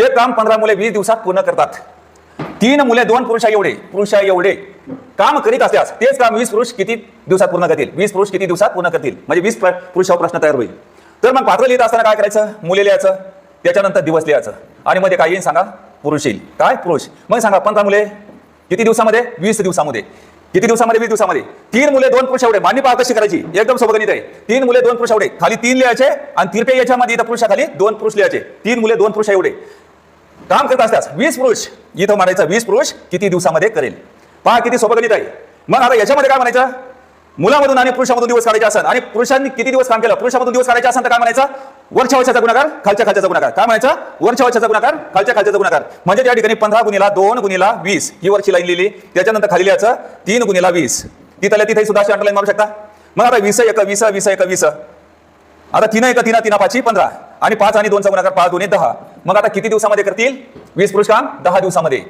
हे काम पंधरा मुले वीस दिवसात पूर्ण करतात. तीन मुले दोन पुरुषा एवढे. पुरुषा एवढे. काम करीत असल्यास तेच काम वीस पुरुष किती दिवसात पूर्ण करतील? वीस पुरुष किती दिवसात पूर्ण करतील? म्हणजे वीस पुरुषावर प्रश्न तयार होईल. तर मग पात्र लिहित असताना काय करायचं? मुले लिहायचं. त्याच्यानंतर दिवस लिहायचं. आणि मध्ये काय येईल सांगा? पुरुष येईल. काय? पुरुष. मग सांगा पंधरा मुले किती दिवसामध्ये? वीस दिवसामध्ये. किती दिवसामध्ये? वीस दिवसामध्ये. तीन मुले दोन पुरुष एवढे. मान्य पाव कशी करायची? एकदम सोबत गणित आहे. तीन मुले दोन पुरुष एवढे. खाली तीन लिहायचे आणि तिरपे याच्यामध्ये इथं पुरुषाखाली दोन पुरुष लिहायचे. तीन मुले दोन पुरुष एवढे. काम करत असल्यास वीस पुरुष इथं म्हणायचं वीस पुरुष किती दिवसामध्ये करेल? पहा किती सोपं गणित आहे. मग आता याच्यामध्ये काय म्हणायचं? मुलामधून आणि पुरुषामधून दिवस काढायचे असेल आणि पुरुषांनी किती दिवस काम केलं? पुरुषामधून दिवस काढायचे असेल तर काय म्हणायचं? वरच्या वर्षाचा गुणाकार खालच्या खालच्याचा गुणाकार. काय म्हणायचं? वरच्या वर्षाचा गुणाकार खालच्या खालच्याचा गुणाकार. म्हणजे त्या ठिकाणी पंधरा गुणीला दोन गुणीला वीस ही वरची लाईन लिहिली. त्याच्यानंतर खाली लिहायचं तीन गुणीला वीस. तिथल्या तिथे सुद्धा अशी अंडरलाईन मारू शकता. मग आता वीस एक वीस वीस एक वीस. आता तीन एक तीन तीन पाचही पंधरा. आणि पाच आणि दोनचा गुणाकार पाच दोन्ही दहा. मग आता किती दिवसामध्ये करतील? वीस पुरुष काम दहा दिवसामध्ये.